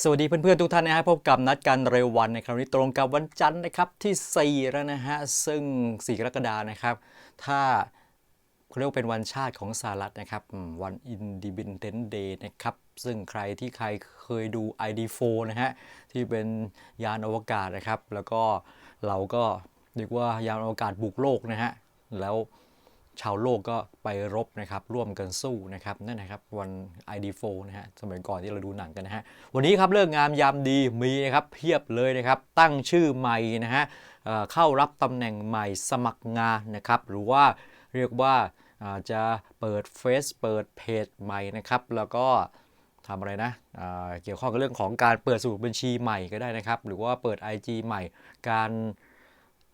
สวัสดีเพื่อนๆทุกท่านนะฮะพบกับนัดกันเร็ววันในคราวนี้ตรงกับวันจันทร์นะครับที่ 4 แล้วนะฮะซึ่ง 4 กรกฎานะครับ ถ้าเรียกว่าเป็นวันชาติของสหรัฐนะครับวัน Independence Day นะครับซึ่งใครที่ใครเคยดู ID4 นะฮะที่เป็นยานอวกาศนะครับ แล้วก็เราก็เรียกว่ายานอวกาศบุกโลกนะฮะแล้ว ชาวโลกก็ไปรบนะครับร่วมกันสู้นะครับนั่นนะครับวัน ID4 นะฮะสมัยก่อนที่เราดูหนังกันนะฮะวันนี้ครับเลิกงามยามดีมีนะครับเพียบเลยนะครับตั้งชื่อใหม่นะฮะเข้ารับตำแหน่งใหม่สมัครงานนะครับหรือว่าเรียกว่าจะเปิดเฟซเปิดเพจใหม่นะครับแล้วก็ทำอะไรนะเกี่ยวข้องกับเรื่องของการเปิดสมุดบัญชีใหม่ก็ได้นะครับ หรือว่าเปิด IG ใหม่ การ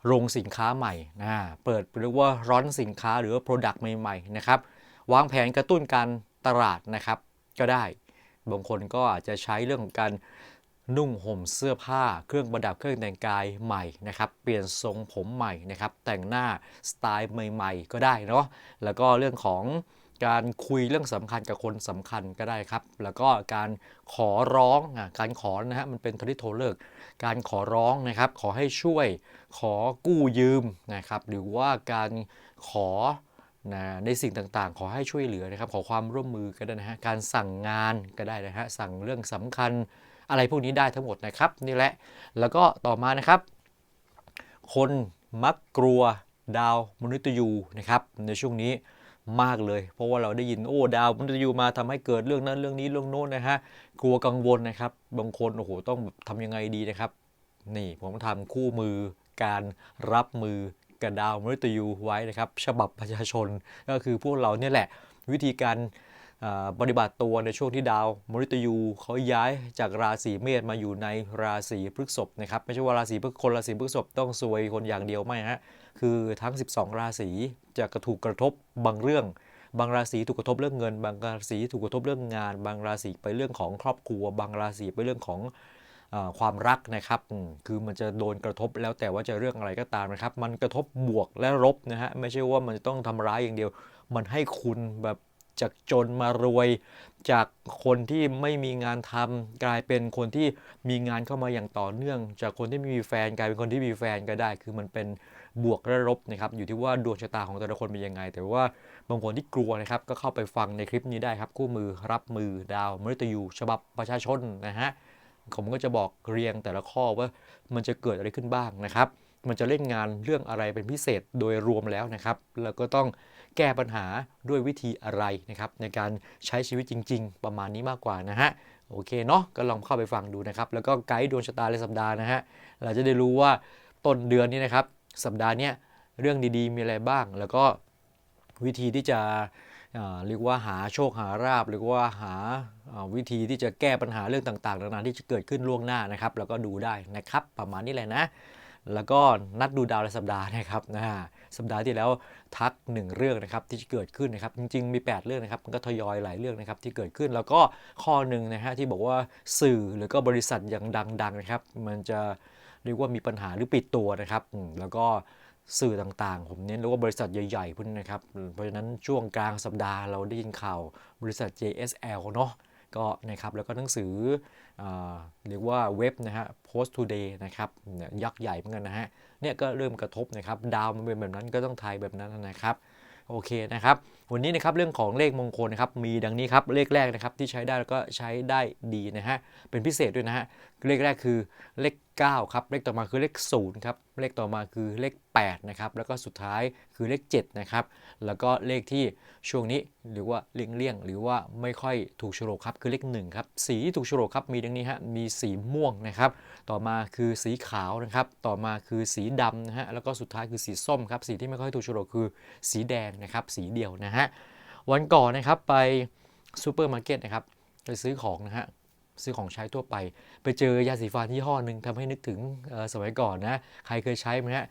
โรงสินค้าใหม่นะเปิดเรียกว่าร้อนสินค้าหรือว่า Product ใหม่ๆนะครับวางแผนกระตุ้นการตลาดนะครับก็ได้ บางคนก็อาจจะใช้เรื่องของการนุ่งห่มเสื้อผ้า เครื่องประดับเครื่องแต่งกายใหม่นะครับเปลี่ยนทรงผมใหม่นะครับแต่งหน้าสไตล์ใหม่ ๆ ก็ได้เนาะแล้วก็เรื่องของ การคุยเรื่องสำคัญกับคนสำคัญก็ได้ครับ แล้วก็การขอร้องอะการขอนะฮะมันเป็นทริโทเลิก การขอร้องนะครับ ขอให้ช่วยขอกู้ยืมนะครับ หรือว่าการขอนะในสิ่งต่างๆ ขอให้ช่วยเหลือนะครับ ขอความร่วมมือก็ได้นะฮะ การสั่งงานก็ได้นะฮะ สั่งเรื่องสำคัญอะไรพวกนี้ได้ทั้งหมดนะครับนี่แหละ แล้วก็ต่อมานะครับ คนมักกลัวดาวมนุษย์ยูนะครับในช่วงนี้ มากเลย เพราะว่าเราได้ยินโอ้ดาวมนุษย์ยูมาทำให้เกิดเรื่องนั้นเรื่องนี้เรื่องโน้นนะฮะกลัวกังวลนะครับ บางคนโอ้โหต้องแบบทำยังไงดีนะครับ นี่ผมทำคู่มือการรับมือกับดาวมฤตยูไว้นะครับ ฉบับประชาชนก็คือพวกเราเนี่ยแหละ วิธีการปฏิบัติตัวในช่วงที่ดาวมฤตยูเขาย้ายจากราศีเมษมาอยู่ในราศีพฤษภนะครับไม่ใช่ว่าราศีพฤษคนราศีพฤษภต้องซวยคนอย่างเดียวไม่ฮะ คือทั้ง 12 ราศีจะกระถูกกระทบบางเรื่อง บางราศีถูกกระทบเรื่องเงิน บางราศีถูกกระทบเรื่องงาน บางราศีไปเรื่องของครอบครัว บางราศีไปเรื่องของอความรักนะครับคือมันจะโดนกระทบแล้วแต่ว่าจะเรื่องอะไรก็ตามนะครับ มันกระทบบวกและลบนะฮะไม่ใช่ว่ามันจะต้องทำร้ายอย่างเดียว มันให้คุณแบบจากจนมารวย จากคนที่ไม่มีงานทำกลายเป็นคนที่มีงานเข้ามาอย่างต่อเนื่อง จากคนที่ไม่มีแฟนกลายเป็นคนที่มีแฟนก็ได้ คือมันเป็น บวกและลบนะครับอยู่ที่ว่าดวงชะตาของแต่ละคนเป็นยังไง แต่ว่าบางคนที่กลัวนะครับก็เข้าไปฟังในคลิปนี้ได้ครับคู่มือรับมือดาวมฤตยูฉบับประชาชนนะฮะผมก็จะบอกเรียงแต่ละข้อว่ามันจะเกิดอะไรขึ้นบ้างนะครับ มันจะเล่นงานเรื่องอะไรเป็นพิเศษโดยรวมแล้วนะครับ แล้วก็ต้องแก้ปัญหาด้วยวิธีอะไรนะครับในการใช้ชีวิตจริง ๆ ประมาณนี้มากกว่านะฮะ โอเคเนาะ ก็ลองเข้าไปฟังดูนะครับ แล้วก็ไกด์ดวงชะตารายสัปดาห์นะฮะ เราจะได้รู้ว่าต้นเดือนนี้นะครับ สัปดาห์นี้เรื่องดีๆ มีอะไรบ้าง แล้วก็วิธีที่จะเรียกว่าหาโชคหาราบหรือว่าหาวิธีที่จะแก้ปัญหาเรื่องต่างๆนานาที่จะเกิดขึ้นล่วงหน้านะครับ แล้วก็ดูได้นะครับ ประมาณนี้แหละนะ แล้วก็นัดดูดาวรายสัปดาห์นะครับนะสัปดาห์ที่แล้วทักหนึ่งเรื่องนะครับที่จะเกิดขึ้นนะครับ จริงๆมี 8 เรื่องนะครับมันก็ทยอยหลายเรื่องนะครับที่เกิดขึ้นแล้วก็ข้อหนึ่งนะฮะที่บอกว่าสื่อหรือก็บริษัทอย่างดังๆนะครับ มันจะ เรียกว่ามีปัญหาหรือปิดตัวนะครับแล้วก็สื่อต่างๆ ผมเน้นเรียกว่าบริษัทใหญ่ๆพวกนี้นะครับ เพราะฉะนั้นช่วงกลางสัปดาห์เราได้ยินข่าวบริษัท JSL เนาะก็นะครับแล้วก็หนังสืออเรียกว่าเว็บนะฮะ Post Today นะครับยยักษ์ใหญ่เหมือนกันนะฮะเนี่ยก็เริ่มกระทบนะครับ ดาวมันเป็นแบบนั้นก็ต้องไทยแบบนั้นนะครับ โอเคนะครับ วันนี้นะครับเรื่องของเลขมงคลนะครับมีดังนี้ครับเลขแรกนะครับที่ใช้ได้แล้วก็ใช้ได้ดีนะฮะเป็นพิเศษด้วยนะฮะเลขแรกคือเลข9ครับเลขต่อมาคือเลข0ครับเลขต่อมาคือเลข8นะครับแล้วก็สุดท้ายคือเลข7นะครับแล้วก็เลขที่ช่วงนี้หรือว่าเลี่ยงๆหรือว่าไม่ค่อยถูกโฉลกครับคือเลข1ครับสีที่ถูกโฉลกครับมีดังนี้ฮะมีสีม่วงนะครับต่อมาคือสีขาวนะครับต่อมาคือสีดำนะฮะแล้วก็สุดท้ายคือสีส้มครับสีที่ไม่ค่อยถูกโฉลกคือสีแดงนะครับสีเดียวนะฮะวันก่อนนะครับไปซูเปอร์มาร์เก็ตนะครับไปซื้อของนะฮะซื้อของใช้ทั่วไป ไปเจอยาสีฟันยี่ห้อหนึ่งทำให้นึกถึงสมัยก่อนนะใครเคยใช้ไหมฮะ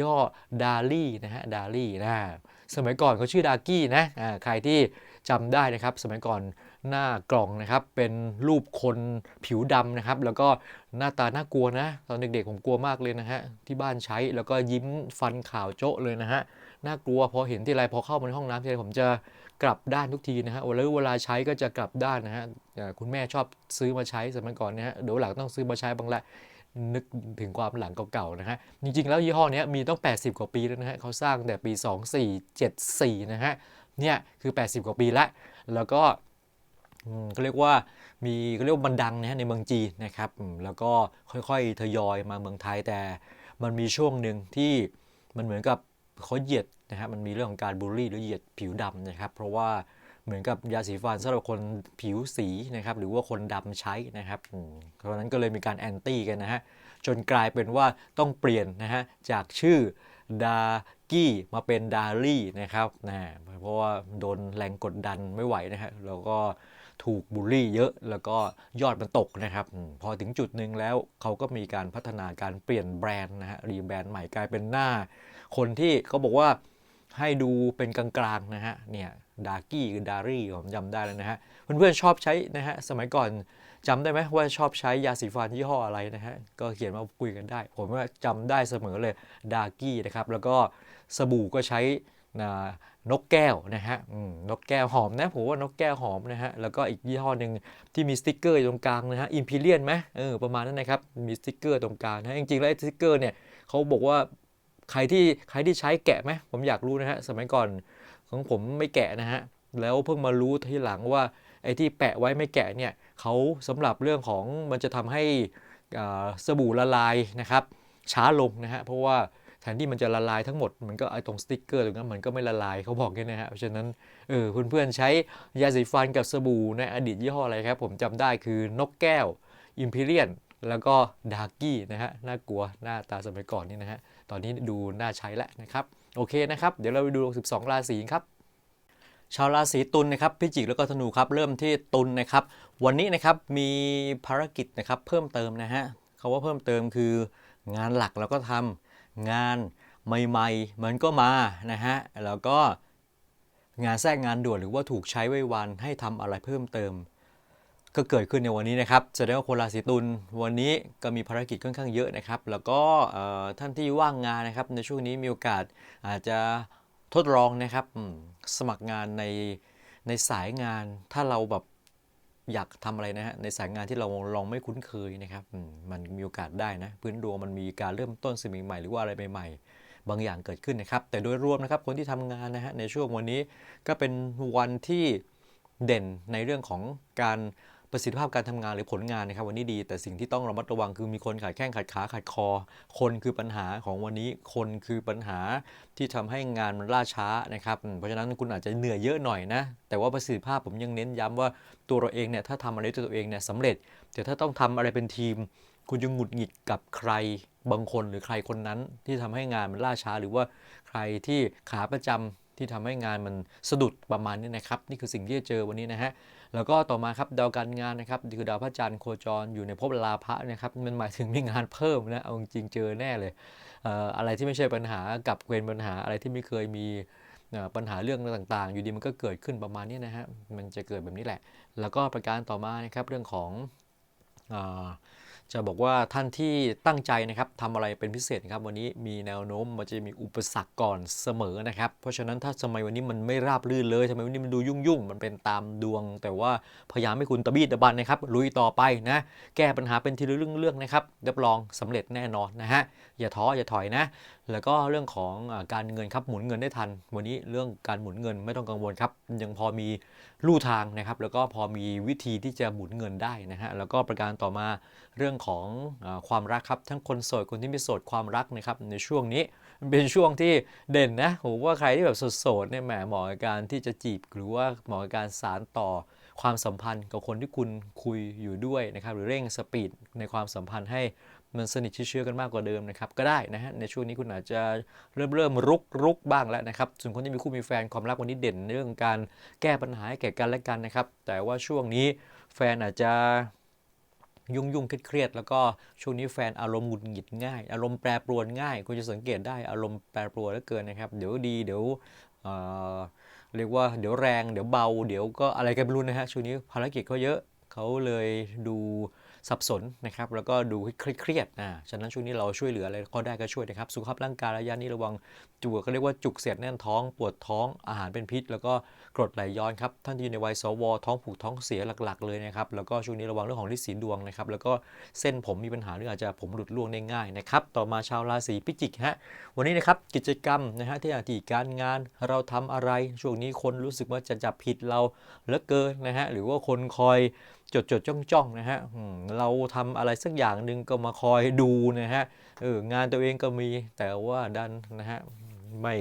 ย่อดาลี่นะฮะดาลี่นะสมัยก่อนเขาชื่อดากี้นะใครที่จำได้นะครับ สมัยก่อนหน้ากล่องนะครับ เป็นรูปคนผิวดำนะครับ แล้วก็หน้าตาน่ากลัวนะ ตอนเด็กๆผมกลัวมากเลยนะฮะที่บ้านใช้แล้วก็ยิ้มฟันขาวโจ๊ะเลยนะฮะ น่ากลัวพอเห็นที่ไรพอเข้ามาในห้องน้ำทีไรผมจะกลับด้านทุกทีนะฮะแล้วเวลาใช้ก็จะกลับด้านนะฮะคุณแม่ชอบซื้อมาใช้สมัยก่อนนะฮะเดี๋ยวหลังต้องซื้อมาใช้บ้างละนึกถึงความหลังเก่าๆนะฮะ จริงๆ แล้วยี่ห้อนี้มีต้อง 80 กว่าปีแล้วนะฮะเขาสร้างแต่ปี 2474 นะฮะ เนี่ยคือ 80 กว่าปีละ แล้วก็เขาเรียกว่ามีเขาเรียกว่ามันดังนะฮะในเมืองจีนนะครับ แล้วก็ค่อยๆ ทยอยมาเมืองไทยแต่มันมีช่วงหนึ่งที่มันเหมือนกับ เขาเหยียดนะฮะมันมีเรื่องของการบูลลี่หรือเหยียดผิวดำนะครับ เพราะว่าเหมือนกับยาสีฟันสำหรับคนผิวสีนะครับหรือว่าคนดำใช้นะครับอืมเพราะนั้นก็เลยมีการแอนตี้กันนะฮะจนกลายเป็นว่าต้องเปลี่ยนนะฮะจากชื่อดากี้มาเป็นดาลี่นะครับนะเพราะว่าโดนแรงกดดันไม่ไหวนะฮะแล้วก็ถูกบูลลี่เยอะแล้วก็ยอดมันตกนะครับ พอถึงจุดหนึ่งแล้วเขาก็มีการพัฒนาการเปลี่ยนแบรนด์นะฮะรีแบรนด์ใหม่กลายเป็นหน้า คนที่เขาบอกว่าให้ดูเป็นกลางๆนะฮะเนี่ยดากี้คือดารี่ผมจำได้แล้วนะฮะเพื่อนๆชอบใช้นะฮะสมัยก่อนจำได้ไหมว่าชอบใช้ยาสีฟันยี่ห้ออะไรนะฮะก็เขียนมาคุยกันได้ ผมว่าจำได้เสมอเลยดากี้นะครับแล้วก็สบู่ก็ใช้นะนกแก้วนะฮะนกแก้วหอมนะผมว่านกแก้วหอมนะฮะแล้วก็อีกยี่ห้อหนึ่งที่มีสติกเกอร์ตรงกลางนะฮะอิมพีเรียนไหมเออประมาณนั้นนะครับมีสติกเกอร์ตรงกลางนะจริงๆแล้วไอ้สติกเกอร์เนี่ยเขาบอกว่า ใครที่ใครที่ใช้แกะไหมผมอยากรู้นะฮะสมัยก่อนของผมไม่แกะนะฮะแล้วเพิ่งมารู้ทีหลังว่าไอ้ที่แปะไว้ไม่แกะเนี่ยเขาสำหรับเรื่องของมันจะทำให้สบู่ละลายนะครับ ช้าลงนะฮะเพราะว่าแทนที่มันจะละลายทั้งหมด มันก็ไอตรงสติ๊กเกอร์ตรงนั้นมันก็ไม่ละลายเขาบอกแค่นี้นะฮะเพราะฉะนั้นเออเพื่อนๆใช้ยาสีฟันกับสบู่ในอดีตยี่ห้ออะไรครับ ผมจำได้คือนกแก้วอิมพีเรียนแล้วก็ดาร์กี้นะฮะน่ากลัวหน้าตาสมัยก่อนนี่นะฮะ ตอนนี้ดูน่าใช้แล้วนะครับ โอเคนะครับ เดี๋ยวเราไปดู 12 ราศีครับชาวราศีตุลนะครับพิจิกแล้วก็ธนูครับเริ่มที่ตุลนะครับ วันนี้นะครับมีภารกิจนะครับเพิ่มเติมนะฮะคาว่าเพิ่มเติมคืองานหลักเราก็ทำงานใหม่ๆ มันก็มานะฮะแล้วก็งานแทรกงานด่วนหรือว่าถูกใช้ไว้วันให้ทำอะไรเพิ่มเติม ก็เกิดขึ้นในวันนี้นะครับแสดงว่าคนราศีตุลวันนี้ก็มีภารกิจค่อนข้างเยอะนะครับ แล้วก็ท่านที่ว่างงานนะครับในช่วงนี้มีโอกาสอาจจะทดลองนะครับสมัครงานในในสายงานถ้าเราแบบอยากทำอะไรนะฮะในสายงานที่เราลองไม่คุ้นเคยนะครับมันมีโอกาสได้นะพื้นดวงมันมีการเริ่มต้นสิ่งใหม่ๆหรือว่าอะไรใหม่ๆ บางอย่างเกิดขึ้นนะครับ แต่โดยรวมนะครับคนที่ทำงานนะฮะในช่วงวันนี้ก็เป็นวันที่เด่นในเรื่องของการ ประสิทธิภาพการทำงานหรือผลงานนะครับวันนี้ดี แต่สิ่งที่ต้องระมัดระวังคือมีคนขาดแข้งขาดขาขาดคอ คนคือปัญหาของวันนี้คนคือปัญหาที่ทำให้งานมันล่าช้านะครับเพราะฉะนั้นคุณอาจจะเหนื่อยเยอะหน่อยนะ แต่ว่าประสิทธิภาพผมยังเน้นย้ำว่าตัวเราเองเนี่ยถ้าทำอะไรด้วยตัวเองเนี่ยสำเร็จ แต่ถ้าต้องทำอะไรเป็นทีม คุณจะหงุดหงิดกับใครบางคนหรือใครคนนั้นที่ทำให้งานมันล่าช้า หรือว่าใครที่ขาประจำ ที่ทำให้งานมันสะดุดประมาณนี้นะครับ นี่คือสิ่งที่จะเจอวันนี้นะฮะแล้วก็ต่อมาครับดาวการงานนะครับคือดาวพระจันทร์โคจรอยู่ในภพลาภะนะครับมันหมายถึงมีงานเพิ่มนะเอาจริงเจอแน่เลยเอออะไรที่ไม่ใช่ปัญหากับเกณฑ์ปัญหาอะไรที่ไม่เคยมีปัญหาเรื่องต่างๆ อยู่ดีมันก็เกิดขึ้นประมาณนี้นะฮะมันจะเกิดแบบนี้แหละ แล้วก็ประการต่อมานะครับเรื่องของอ จะบอกว่าท่านที่ตั้งใจนะครับทำอะไรเป็นพิเศษนะครับ วันนี้มีแนวโน้มมันจะมีอุปสรรคก่อนเสมอนะครับ เพราะฉะนั้นถ้าสมัยวันนี้มันไม่ราบรื่นเลยทำไมวันนี้มันดูยุ่งยุ่งมันเป็นตามดวง แต่ว่าพยายามให้คุณตะบีตะบันนะครับลุยต่อไปนะแก้ปัญหาเป็นทีละเรื่องเรื่องนะครับรับรองสำเร็จแน่นอนนะฮะอย่าท้ออย่าถอยนะ แล้วก็เรื่องของการเงินครับหมุนเงินได้ทัน วันนี้เรื่องการหมุนเงินไม่ต้องกังวลครับยังพอมีลู่ทางนะครับ แล้วก็พอมีวิธีที่จะหมุนเงินได้นะฮะแล้วก็ประการต่อมาเรื่องของอความรักครับทั้งคนโสดคนที่ไม่โสดความรักนะครับในช่วงนี้มันเป็นช่วงที่เด่นนะผมว่าใครที่แบบโสดเนี่ยแหมเหมาะกับการที่จะจีบหรือว่าเหมาะกับการสารต่อความสัมพันธ์กับคนที่คุณคุยอยู่ด้วยนะครับหรือเร่งสปีดในความสัมพันธ์ให้ มันสนิทเชื่อกันมากกว่าเดิมนะครับก็ได้นะฮะในช่วงนี้คุณอาจจะเริ่มเริ่มรุกรุกบ้างแล้วนะครับส่วนคนที่มีคู่มีแฟนความรักวันนี้เด่นเรื่องการแก้ปัญหาให้แก่กันและกันนะครับ แต่ว่าช่วงนี้แฟนอาจจะยุ่งยุ่งเครียดแล้วก็ช่วงนี้แฟนอารมณ์หงุดหงิดง่าย อารมณ์แปรปรวนง่าย คุณจะสังเกตได้อารมณ์แปรปรวนเหลือเกินนะครับ เดี๋ยวดีเดี๋ยวเเรียกว่าเดี๋ยวแรง เดี๋ยวเบา เดี๋ยวก็อะไรกันไม่รู้นะฮะช่วงนี้ภารกิจเขาเยอะเขาเลยดู สับสนนะครับแล้วก็ดูเครียดๆอ่าฉะนั้นช่วงนี้เราช่วยเหลืออะไรก็ได้ก็ช่วยนะครับสุขภาพร่างกายระยะนี้ระวังจุกก็เรียกว่าจุกเสียดแน่นท้อง ปวดท้องอาหารเป็นพิษ แล้วก็ กรดไหลย้อนครับท่านที่อยู่ในวัยสวท้องผูกท้องเสียหลัก ๆ เลยนะครับแล้วก็ช่วงนี้ระวังเรื่องของฤทธิ์สีดวงนะครับแล้วก็เส้นผมมีปัญหาหรืออาจจะผมหลุดร่วงได้ง่ายนะครับต่อมาชาวราศีพิจิกฮะวันนี้นะครับกิจกรรมนะฮะที่อาที่การงานเราทำอะไร ช่วงนี้คนรู้สึกว่าจะจับผิดเราเหลือเกินนะฮะหรือว่าคนคอยจดจดจ้องจ้องนะฮะเราทำอะไรสักอย่างหนึ่งก็มาคอยดูนะฮะเอองานตัวเองก็มีแต่ว่าดันนะฮะไม่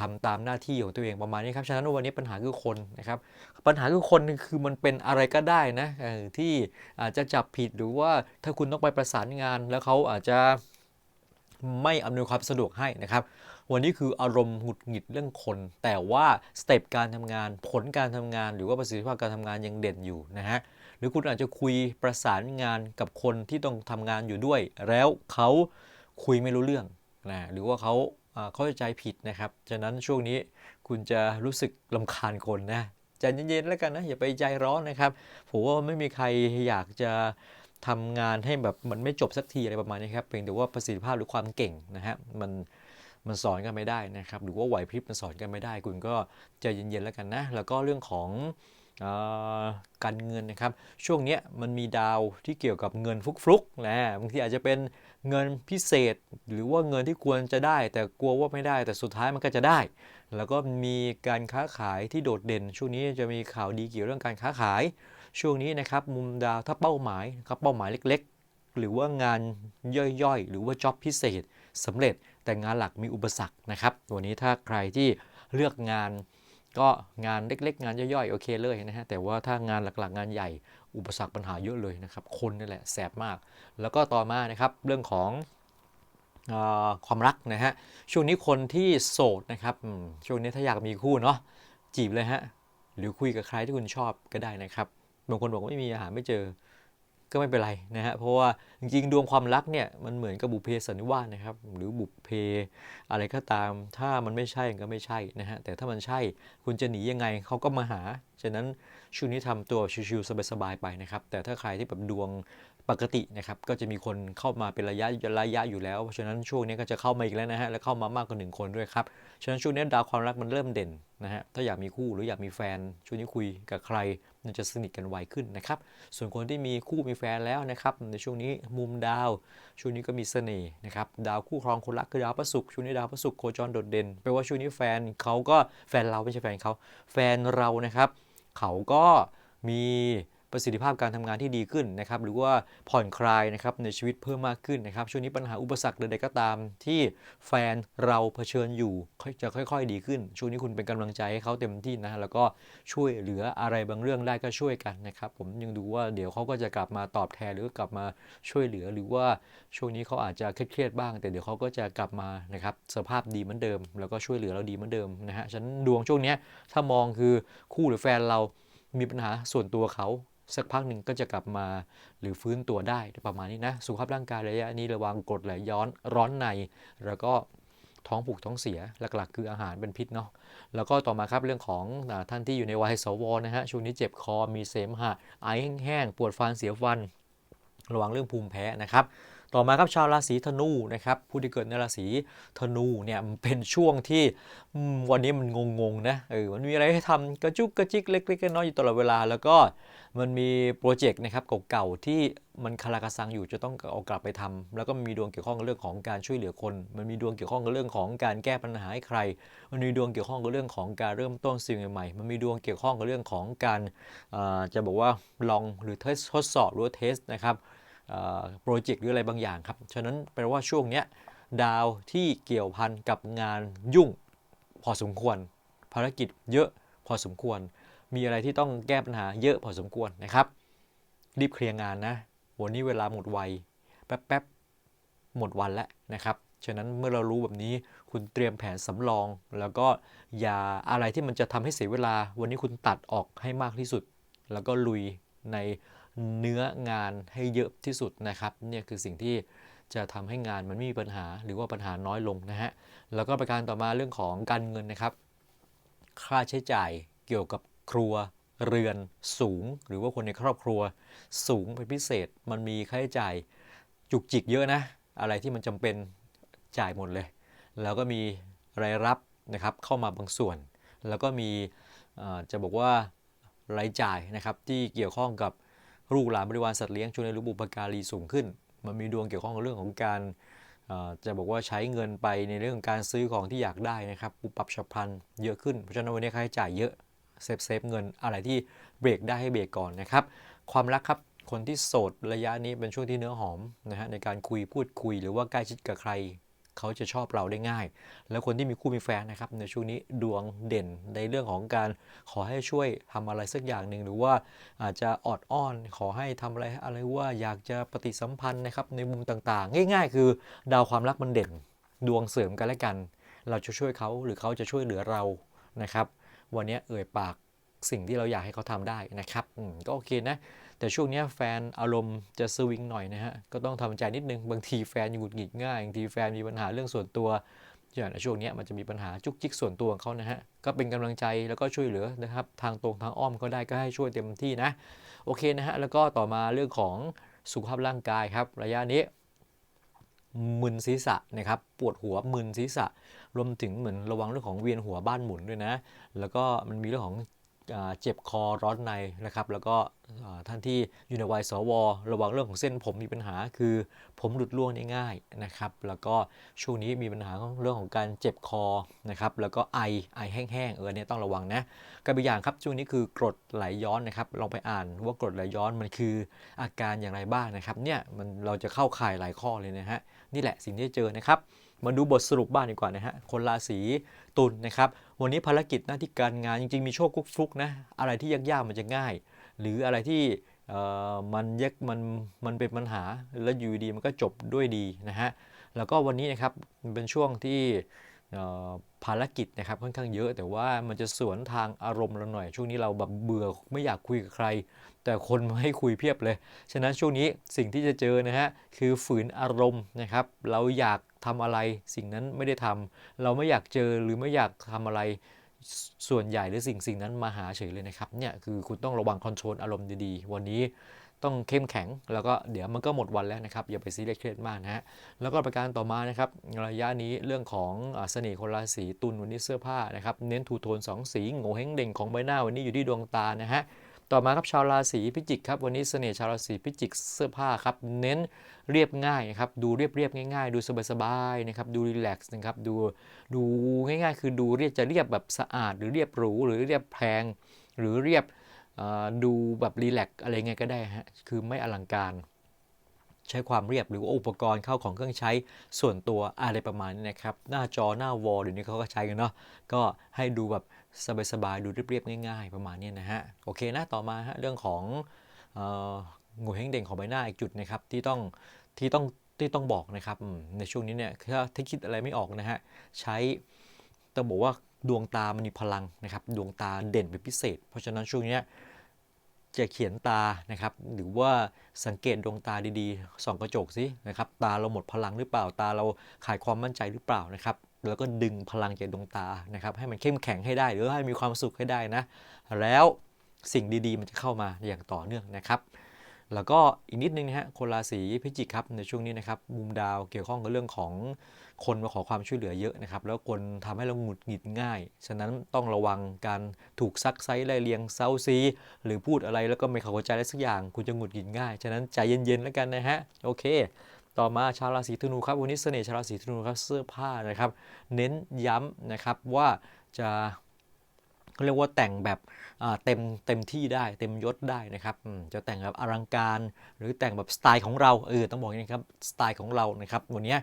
ทำตามหน้าที่ของตัวเองประมาณนี้ครับฉะนั้นวันนี้ปัญหาคือคนนะครับปัญหาคือคนคือมันเป็นอะไรก็ได้นะที่อาจจะจับผิดหรือว่าถ้าคุณต้องไปประสานงาน แล้วเขาอาจจะไม่อำนวยความสะดวกให้นะครับ วันนี้คืออารมณ์หงุดหงิดเรื่องคน แต่ว่าสเต็ปการทำงานผลการทำงาน หรือว่าประสิทธิภาพการทำงานยังเด่นอยู่นะฮะหรือคุณอาจจะคุยประสานงานกับคนที่ต้องทำงานอยู่ด้วย แล้วเขาคุยไม่รู้เรื่องนะหรือว่าเขา เข้าใจผิดนะครับ ฉะนั้นช่วงนี้คุณจะรู้สึกลำคาญคนนะใจเย็นๆแล้วกันนะอย่าไปใจร้อนนะครับผมว่าไม่มีใครอยากจะทำงานให้แบบมันไม่จบสักทีอะไรประมาณนี้ครับเพียงแต่ว่าประสิทธิภาพหรือความเก่งนะฮะมันมันสอนกันไม่ได้นะครับ หรือว่าไหวพริบมันสอนกันไม่ได้ คุณก็ใจเย็นๆแล้วกันนะแล้วก็เรื่องของ การเงินนะครับ ช่วงนี้มันมีดาวที่เกี่ยวกับเงินฟลุกๆนะบางทีอาจจะเป็นเงินพิเศษ หรือว่าเงินที่ควรจะได้ แต่กลัวว่าไม่ได้ แต่สุดท้ายมันก็จะได้ แล้วก็มีการค้าขายที่โดดเด่น ช่วงนี้จะมีข่าวดีเกี่ยวเรื่องการค้าขาย ช่วงนี้นะครับมุมดาวถ้าเป้าหมายครับเป้าหมายเล็กๆ หรือว่างานย่อยๆ หรือว่าจ็อบพิเศษสำเร็จแต่งานหลักมีอุปสรรคนะครับวันนี้ถ้าใครที่เลือกงาน ก็งานเล็ก ๆ งานย่อยๆ โอเคเลยนะฮะ แต่ว่าถ้างานหลักๆ งานใหญ่ อุปสรรคปัญหาเยอะเลยนะครับ คนนี่แหละแสบมาก แล้วก็ต่อมานะครับเรื่องของออความรักนะฮะ ช่วงนี้คนที่โสดนะครับ ช่วงนี้ถ้าอยากมีคู่เนาะจีบเลยฮะ หรือคุยกับใครที่คุณชอบก็ได้นะครับ บางคนบอกว่าไม่มีอาหารไม่เจอ ก็ไม่เป็นไรนะฮะเพราะว่าจริงๆ ดวงความรักเนี่ยมันเหมือนกับบุพเพสันนิวาสนะครับ หรือบุพเพอะไรก็ตาม ถ้ามันไม่ใช่ก็ไม่ใช่นะฮะแต่ถ้ามันใช่คุณจะหนียังไงเขาก็มาหา ฉะนั้นช่วงนี้ทำตัวชิวๆสบายๆไปนะครับ แต่ถ้าใครที่แบบดวงปกตินะครับก็จะมีคนเข้ามาเป็นระยะระยะอยู่แล้ว เพราะฉะนั้นช่วงนี้ก็จะเข้ามาอีกแล้วนะฮะและเข้ามามากกว่าหนึ่งคนด้วยครับฉะนั้นช่วงนี้ดาวความรักมันเริ่มเด่นนะฮะถ้าอยากมีคู่หรืออยากมีแฟนช่วงนี้คุยกับใคร จะสนิทกันไวขึ้นนะครับ ส่วนคนที่มีคู่มีแฟนแล้วนะครับ ในช่วงนี้มุมดาว ช่วงนี้ก็มีเสน่ห์นะครับ ดาวคู่ครองคนรักคือดาวพระศุกร์ช่วงนี้ดาวพระศุกร์โคจรโดดเด่นแปลว่าช่วงนี้แฟนเขาก็แฟนเราไม่ใช่แฟนเขาแฟนเรานะครับ เขาก็มี ประสิทธิภาพการทำงานที่ดีขึ้นนะครับหรือว่าผ่อนคลายนะครับในชีวิตเพิ่มมากขึ้นนะครับช่วงนี้ปัญหาอุปสรรคใดๆก็ตาม ที่แฟนเราเผชิญอยู่จะค่อยๆดีขึ้น ช่วงนี้คุณเป็นกำลังใจให้เขาเต็มที่นะแล้วก็ช่วยเหลืออะไรบางเรื่องได้ก็ช่วยกันนะครับผมยังดูว่าเดี๋ยวเขาก็จะกลับมาตอบแทนหรือกลับมาช่วยเหลือ หรือว่าช่วงนี้เขาอาจจะเครียดๆบ้าง แต่เดี๋ยวเขาก็จะกลับมานะครับสภาพดีเหมือนเดิม แล้วก็ช่วยเหลือเราดีเหมือนเดิมนะฮะฉันดวงช่วงนี้ถ้ามองคือคู่หรือแฟนเรามีปัญหาส่วนตัวเขา สักพักหนึ่งก็จะกลับมาหรือฟื้นตัวได้ประมาณนี้นะ สุขภาพร่างกายระยะนี้ระวังกรดไหลย้อนร้อนใน แล้วก็ท้องผูกท้องเสียหลักๆ คืออาหารเป็นพิษเนาะแล้วก็ต่อมาครับเรื่องของท่านที่อยู่ในวัยสวนะฮะช่วงนี้เจ็บคอมีเสมหะไอแห้งๆปวดฟันเสียฟัน ระวังเรื่องภูมิแพ้นะครับ ต่อมาครับชาวราศีธนูนะครับผู้ที่เกิดในราศีธนูเนี่ยเป็นช่วงที่วันนี้มันงงๆนะเออมันมีอะไรให้ทำกระจุกกระจิกเล็กๆน้อยๆอยู่ตลอดเวลา แล้วก็มันมีโปรเจกต์นะครับเก่าๆที่มันคาราคาซังอยู่จะต้องเอากลับไปทำแล้วก็มีดวงเกี่ยวข้องกับเรื่องของการช่วยเหลือคน มันมีดวงเกี่ยวข้องกับเรื่องของการแก้ปัญหาให้ใคร มันมีดวงเกี่ยวข้องกับเรื่องของการเริ่มต้นสิ่งใหม่ๆ มันมีดวงเกี่ยวข้องกับเรื่องของการจะบอกว่าลองหรือทดสอบหรือว่าเทสนะครับ โปรเจกต์หรืออะไรบางอย่างครับ ฉะนั้นแปลว่าช่วงเนี้ยดาวที่เกี่ยวพันกับงานยุ่งพอสมควร ภารกิจเยอะพอสมควร มีอะไรที่ต้องแก้ปัญหาเยอะพอสมควรนะครับ รีบเคลียร์งานนะ วันนี้เวลาหมดไวแป๊บๆ หมดวันแล้วนะครับ ฉะนั้นเมื่อเรารู้แบบนี้คุณเตรียมแผนสำรอง แล้วก็อย่าอะไรที่มันจะทำให้เสียเวลา วันนี้คุณตัดออกให้มากที่สุด แล้วก็ลุยใน เนื้องานให้เยอะที่สุดนะครับเนี่ยคือสิ่งที่จะทำให้งานมันไม่มีปัญหาหรือว่าปัญหาน้อยลงนะฮะแล้วก็ประการต่อมาเรื่องของการเงินนะครับ ค่าใช้จ่ายเกี่ยวกับครัวเรือนสูง หรือว่าคนในครอบครัวสูงเป็นพิเศษมันมีค่าใช้จ่ายจุกจิกเยอะนะ อะไรที่มันจำเป็นจ่ายหมดเลย แล้วก็มีรายรับนะครับเข้ามาบางส่วน แล้วก็มีจะบอกว่ารายจ่ายนะครับที่เกี่ยวข้องกับ ลูกหลานบริวารสัตว์เลี้ยงช่วยในรูปบุปการีสูงขึ้น มันมีดวงเกี่ยวข้องกับเรื่องของการจะบอกว่าใช้เงินไปในเรื่องการซื้อของที่อยากได้นะครับปุบปับฉับพลันเยอะขึ้น เพราะฉะนั้นวันนี้ค่าใช้จ่ายเยอะเซฟเซฟเงินอะไรที่เบรกได้ให้เบรกก่อนนะครับ ความรักครับคนที่โสดระยะนี้เป็นช่วงที่เนื้อหอมนะฮะในการคุยพูดคุยหรือว่าใกล้ชิดกับใคร เขาจะชอบเราได้ง่าย แล้วคนที่มีคู่มีแฟนนะครับในช่วงนี้ดวงเด่นในเรื่องของการขอให้ช่วยทำอะไรสักอย่างหนึ่งหรือว่าอาจจะออดอ้อนขอให้ทำอะไรอะไรว่าอยากจะปฏิสัมพันธ์นะครับในมุมต่างๆ ง่าย ๆ คือดาวความรักมันเด่น ดวงเสริมกันและกัน เราจะช่วยเขาหรือเขาจะช่วยเหลือเรานะครับ วันนี้เอ่ยปากสิ่งที่เราอยากให้เขาทำได้นะครับก็โอเคนะ แต่ช่วงนี้แฟนอารมณ์จะสวิงหน่อยนะฮะ ก็ต้องทำใจนิดนึง บางทีแฟนหงุดหงิดง่าย บางทีแฟนมีปัญหาเรื่องส่วนตัวอย่างในช่วงนี้มันจะมีปัญหาจุกจิกส่วนตัวของเขานะฮะ ก็เป็นกำลังใจแล้วก็ช่วยเหลือนะครับ ทางตรงทางอ้อมก็ได้ก็ให้ช่วยเต็มที่นะ โอเคนะฮะ แล้วก็ต่อมาเรื่องของสุขภาพร่างกายครับ ระยะนี้มึนศีรษะนะครับปวดหัวมึนศีรษะ รวมถึงเหมือนระวังเรื่องของเวียนหัวบ้านหมุนด้วยนะ แล้วก็มันมีเรื่องของ เจ็บคอร้อนในนะครับ แล้วก็ท่านที่อยู่ในวัยสว ระวังเรื่องของเส้นผมมีปัญหาคือผมหลุดร่วงง่ายนะครับ แล้วก็ช่วงนี้มีปัญหาเรื่องของการเจ็บคอนะครับ แล้วก็ไอไอแห้งๆเออเนี่ยต้องระวังนะกับอีกอย่างครับช่วงนี้คือกรดไหลย้อนนะครับลองไปอ่านว่ากรดไหลย้อนมันคืออาการอย่างไรบ้างนะครับเนี่ยมันเราจะเข้าข่ายหลายข้อเลยนะฮะนี่แหละสิ่งที่เจอนะครับ มาดูบทสรุปบ้างดีกว่านะฮะ คนราศีตุลนะครับ วันนี้ภารกิจหน้าที่การงานจริงๆ มีโชคกุ๊กฟลุกนะ อะไรที่ยากๆมันจะง่าย หรืออะไรที่มันยกมันมันเป็นปัญหาแล้วอยู่ดีมันก็จบด้วยดีนะฮะ แล้วก็วันนี้นะครับเป็นช่วงที่ ภารกิจนะครับค่อนข้างเยอะ แต่ว่ามันจะสวนทางอารมณ์เราหน่อย ช่วงนี้เราแบบเบื่อไม่อยากคุยกับใคร แต่คนมาให้คุยเพียบเลย ฉะนั้นช่วงนี้สิ่งที่จะเจอนะฮะคือฝืนอารมณ์นะครับ เราอยากทำอะไรสิ่งนั้นไม่ได้ทำเราไม่อยากเจอหรือไม่อยากทำอะไรสส่วนใหญ่หรือสิ่งสิ่งนั้นมาหาเฉยเลยนะครับเนี่ยคือคุณต้องระวังคอนโทรลอารมณ์ดีๆ วันนี้ ต้องเข้มแข็ง แล้วก็เดี๋ยวมันก็หมดวันแล้วนะครับ อย่าไปซีเรียสเครียดมากนะฮะแล้วก็ประการต่อมานะครับระยะนี้เรื่องของอเสน่ห์คนราศีตุลวันนี้เสื้อผ้านะครับเน้นทูโทนสองสีโง่เฮงเด่งของใบหน้าวันนี้อยู่ที่ดวงตานะฮะต่อมาครับชาวราศีพิจิกครับวันนี้เสน่ห์ชาวราศีพิจิกเสื้อผ้าครับเน้นเรียบง่ายนะครับดูเรียบเรียบง่ายๆ ดูสบายๆนะครับดูรีแลกซ์นะครับดูดูง่ายๆ คือดูเรียบจะเรียบแบบสะอาด หรือเรียบหรูหรือเรียบแพง หรือเรียบ ดูแบบรีแลกอะไรเงี้ยก็ได้ฮะ คือไม่อลังการ ใช้ความเรียบหรือว่าอุปกรณ์เข้าของเครื่องใช้ส่วนตัวอะไรประมาณนี้นะครับ หน้าจอหน้าวอลเดี๋ยวนี้เขาก็ใช้กันเนาะ ก็ให้ดูแบบสบายๆ ดูเรียบๆ ง่าย ๆ ประมาณนี้นะฮะ โอเคนะต่อมาฮะเรื่องของงูเฮงเด่งของใบหน้าอีกจุดนะครับที่ต้องที่ต้องที่ต้องบอกนะครับในช่วงนี้เนี่ยถ้าถ้าคิดอะไรไม่ออกนะฮะใช้ต้องบอกว่า ดวงตามันมีพลังนะครับ ดวงตาเด่นเป็นพิเศษ เพราะฉะนั้นช่วงนี้จะเขียนตานะครับ หรือว่าสังเกตดวงตาดีๆ ส่องกระจกสินะครับ ตาเราหมดพลังหรือเปล่า ตาเราขาดความมั่นใจหรือเปล่านะครับ แล้วก็ดึงพลังจากดวงตานะครับ ให้มันเข้มแข็งให้ได้ หรือให้มีความสุขให้ได้นะ แล้วสิ่งดีๆ มันจะเข้ามาอย่างต่อเนื่องนะครับ แล้วก็อีกนิดนึงนะฮะคนราศีพิจิกครับในช่วงนี้นะครับมุมดาวเกี่ยวข้องกับเรื่องของคนมาขอความช่วยเหลือเยอะนะครับแล้วคนทำให้เราหงุดหงิดง่าย ฉะนั้นต้องระวังการถูกซักไซไล่เลียงเซาซี หรือพูดอะไรแล้วก็ไม่เข้าใจอะไรสักอย่าง คุณจะหงุดหงิดง่าย ฉะนั้นใจเย็นๆแล้วกันนะฮะโอเค ต่อมาชาวราศีธนูครับวันนี้เสน่ห์ชาวราศีธนูครับเสื้อผ้านะครับ เน้นย้ำนะครับว่าจะ เขาเรียกว่าแต่งแบบเต็มเต็มที่ได้เต็มยศได้นะครับจะแต่งแบบอลังการหรือแต่งแบบสไตล์ของเราเออต้องบอกอย่างนี้ครับสไตล์ของเรานะครับวันนี้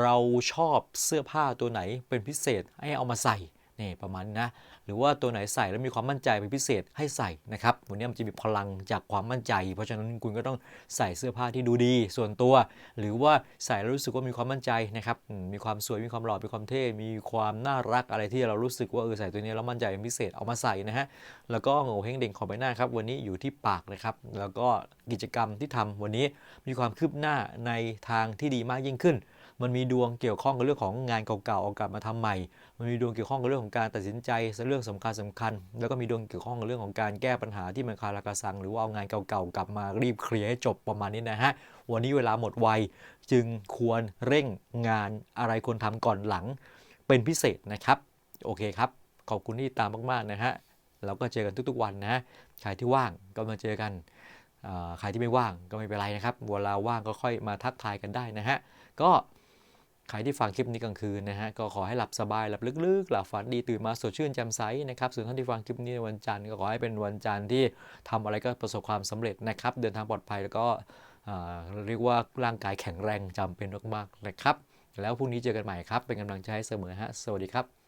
เราชอบเสื้อผ้าตัวไหนเป็นพิเศษให้เอามาใส่ นี่ประมาณนี้นะ หรือว่าตัวไหนใส่แล้วมีความมั่นใจเป็นพิเศษให้ใส่นะครับวันนี้มันจะมีพลังจากความมั่นใจ เพราะฉะนั้นคุณก็ต้องใส่เสื้อผ้าที่ดูดีส่วนตัว หรือว่าใส่แล้วรู้สึกว่ามีความมั่นใจนะครับมีความสวยมีความหล่อมีความเท่มีความน่ารักอะไรที่เรารู้สึกว่าเออใส่ตัวนี้แล้วมั่นใจเป็นพิเศษเอามาใส่นะฮะแล้วก็โง่เฮงเด่งของใบหน้าครับวันนี้อยู่ที่ปากนะครับ แล้วก็กิจกรรมที่ทำวันนี้มีความคืบหน้าในทางที่ดีมากยิ่งขึ้น มันมีดวงเกี่ยวข้องกับเรื่องของงานเก่าๆเอากลับมาทำใหม่ มันมีดวงเกี่ยวข้องกับเรื่องของการตัดสินใจเรื่องสำคัญสำคัญ แล้วก็มีดวงเกี่ยวข้องกับเรื่องของการแก้ปัญหาที่มันคาราคาซัง หรือว่าเอางานเก่าๆกลับมารีบเคลียร์ให้จบประมาณนี้นะฮะ วันนี้เวลาหมดไวจึงควรเร่งงานอะไรควรทำก่อนหลัง เป็นพิเศษนะครับ โอเคครับ ขอบคุณที่ตามมากๆนะฮะเราก็เจอกันทุกๆวันนะฮะใครที่ว่างก็มาเจอกันใครที่ไม่ว่างก็ไม่เป็นไรนะครับ เวลาว่างก็ค่อยมาทักทายกันได้นะฮะ ก็ ใครที่ฟังคลิปนี้กลางคืนนะฮะก็ขอให้หลับสบายหลับลึกๆ หลับฝันดีตื่นมาสดชื่นแจ่มใสนะครับส่วนท่านที่ฟังคลิปนี้ในวันจันทร์ก็ขอให้เป็นวันจันทร์ที่ทำอะไรก็ประสบความสำเร็จนะครับ เดินทางปลอดภัยแล้วก็เรียกว่าร่างกายแข็งแรงจำเป็นมากๆนะครับ แล้วพรุ่งนี้เจอกันใหม่ครับ เป็นกำลังใจให้เสมอฮะสวัสดีครับ